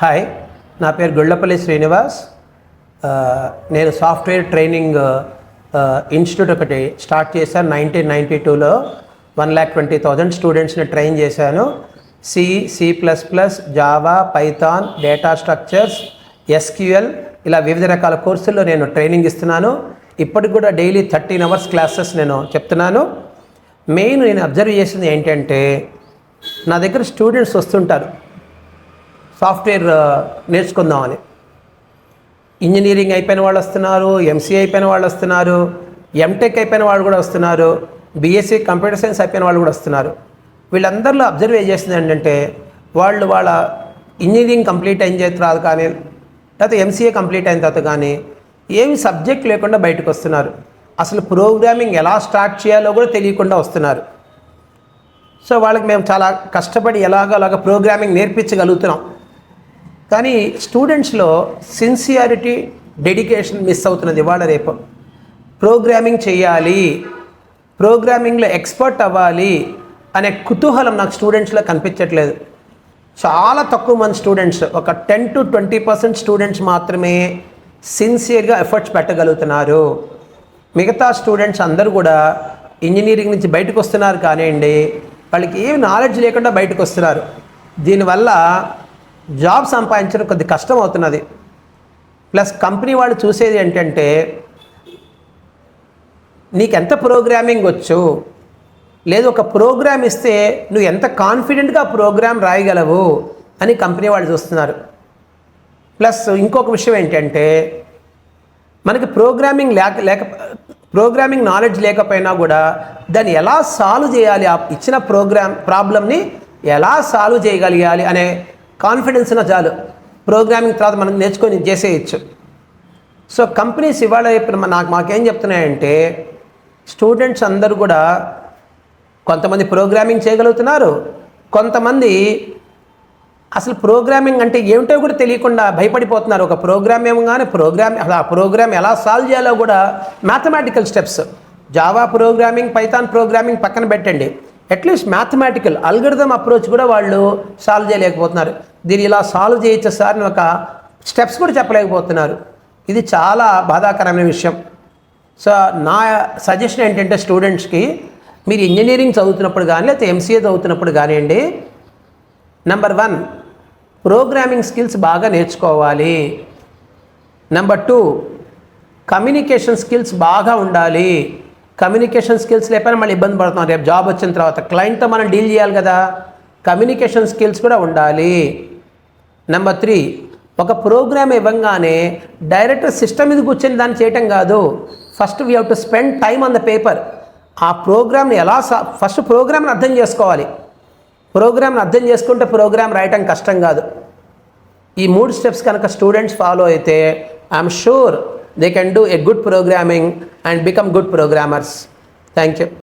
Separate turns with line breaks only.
Hi నా పేరు గుళ్ళపల్లి శ్రీనివాస్. నేను సాఫ్ట్వేర్ ట్రైనింగ్ ఇన్స్టిట్యూట్ ఒకటి స్టార్ట్ చేశాను నైన్టీన్ నైంటీ టూలో. వన్ ల్యాక్ ట్వంటీ థౌజండ్ స్టూడెంట్స్ని ట్రైన్ చేశాను. C C plus plus Java Python data structures SQL ఇలా వివిధ రకాల కోర్సుల్లో నేను ట్రైనింగ్ ఇస్తున్నాను. ఇప్పటికి కూడా డైలీ థర్టీన్ అవర్స్ క్లాసెస్ నేను చెప్తున్నాను. మెయిన్ నేను అబ్జర్వ్ చేసింది ఏంటంటే నా దగ్గర స్టూడెంట్స్ వస్తుంటారు. సాఫ్ట్వేర్ నేర్చుకుందామని. ఇంజనీరింగ్ అయిపోయిన వాళ్ళు వస్తున్నారు ఎంసీఏ అయిపోయిన వాళ్ళు వస్తున్నారు ఎంటెక్ అయిపోయిన వాళ్ళు కూడా వస్తున్నారు బీఎస్సీ కంప్యూటర్ సైన్స్ అయిపోయిన వాళ్ళు కూడా వస్తున్నారు. వీళ్ళందరిలో అబ్జర్వ్ చేసింది చేస్తుంది ఏంటంటే వాళ్ళు వాళ్ళ ఇంజనీరింగ్ కంప్లీట్ అయిన తర్వాత కానీ లేకపోతే ఎంసీఏ కంప్లీట్ అయిన తర్వాత కానీ ఏమి సబ్జెక్ట్ లేకుండా బయటకు వస్తున్నారు. అసలు ప్రోగ్రామింగ్ ఎలా స్టార్ట్ చేయాలో కూడా తెలియకుండా వస్తున్నారు. సో వాళ్ళకి మేము చాలా కష్టపడి ఎలాగో అలాగ ప్రోగ్రామింగ్ నేర్పించగలుగుతున్నాం. కానీ స్టూడెంట్స్లో సిన్సియారిటీ డెడికేషన్ మిస్ అవుతున్నది ఇవాళ రేపు. ప్రోగ్రామింగ్ చేయాలి ప్రోగ్రామింగ్లో ఎక్స్పర్ట్ అవ్వాలి అనే కుతూహలం నాకు స్టూడెంట్స్లో కనిపించట్లేదు. చాలా తక్కువ మంది స్టూడెంట్స్ ఒక ten to twenty percent students మాత్రమే సిన్సియర్గా ఎఫర్ట్స్ పెట్టగలుగుతున్నారు. మిగతా స్టూడెంట్స్ అందరూ కూడా ఇంజనీరింగ్ నుంచి బయటకు వస్తున్నారు కానివ్వండి వాళ్ళకి ఏమి నాలెడ్జ్ లేకుండా బయటకు వస్తున్నారు. దీనివల్ల జాబ్ సంపాదించడం కొద్ది కష్టం అవుతున్నది ప్లస్ కంపెనీ వాళ్ళు చూసేది ఏంటంటే నీకు ఎంత ప్రోగ్రామింగ్ వచ్చు లేదు ఒక ప్రోగ్రామ్ ఇస్తే నువ్వు ఎంత కాన్ఫిడెంట్గా ప్రోగ్రామ్ రాయగలవు అని కంపెనీ వాళ్ళు చూస్తున్నారు. ప్లస్ ఇంకొక విషయం ఏంటంటే మనకి ప్రోగ్రామింగ్ లేక లేక ప్రోగ్రామింగ్ నాలెడ్జ్ లేకపోయినా కూడా దాన్ని ఎలా సాల్వ్ చేయాలి ఆ ఇచ్చిన ప్రోగ్రామ్ ప్రాబ్లమ్ని ఎలా సాల్వ్ చేయగలిగాలి అనే కాన్ఫిడెన్స్ ఉన్న చాలు ప్రోగ్రామింగ్ తర్వాత మనం నేర్చుకొని చేసేయచ్చు. సో కంపెనీస్ ఇవాళ ఇప్పుడు నాకు మాకేం చెప్తున్నాయంటే స్టూడెంట్స్ అందరూ కూడా కొంతమంది ప్రోగ్రామింగ్ చేయగలుగుతున్నారు. కొంతమంది అసలు ప్రోగ్రామింగ్ అంటే ఏమిటో కూడా తెలియకుండా భయపడిపోతున్నారు. ఒక ప్రోగ్రామ్ ఏమగానే ప్రోగ్రామ్ అసలు ఆ ప్రోగ్రామ్ ఎలా సాల్వ్ చేయాలో కూడా mathematical steps. Java programming Python programming పక్కన పెట్టండి. అట్లీస్ట్ మ్యాథమెటికల్ అల్గరిథం అప్రోచ్ కూడా వాళ్ళు సాల్వ్ చేయలేకపోతున్నారు. దీన్ని ఇలా సాల్వ్ చేయొచ్చు సార్ అని ఒక స్టెప్స్ కూడా చెప్పలేకపోతున్నారు. ఇది చాలా బాధాకరమైన విషయం. సో నా సజెషన్ ఏంటంటే స్టూడెంట్స్కి మీరు ఇంజనీరింగ్ చదువుతున్నప్పుడు కానీ లేకపోతే ఎంసీఏ చదువుతున్నప్పుడు కానివ్వండి నెంబర్ వన్ ప్రోగ్రామింగ్ స్కిల్స్ బాగా నేర్చుకోవాలి. నెంబర్ టూ కమ్యూనికేషన్ స్కిల్స్ బాగా ఉండాలి. కమ్యూనికేషన్ స్కిల్స్ లేకపోయినా మళ్ళీ ఇబ్బంది పడుతున్నాం. రేపు జాబ్ వచ్చిన తర్వాత క్లయింట్తో మనం డీల్ చేయాలి కదా. కమ్యూనికేషన్ స్కిల్స్ కూడా ఉండాలి. నెంబర్ త్రీ ఒక ప్రోగ్రామ్ ఇవ్వగానే డైరెక్ట్ సిస్టమ్ మీద కూర్చొని దాన్ని చేయటం కాదు. First we have to spend time on the paper ఆ ప్రోగ్రామ్ని ఎలా సా ఫస్ట్ ప్రోగ్రామ్ని అర్థం చేసుకోవాలి. ప్రోగ్రామ్ని అర్థం చేసుకుంటే ప్రోగ్రామ్ రాయటం కష్టం కాదు. ఈ మూడు స్టెప్స్ కనుక స్టూడెంట్స్ ఫాలో అయితే I'm sure they can do a good programming and become good programmers. Thank you.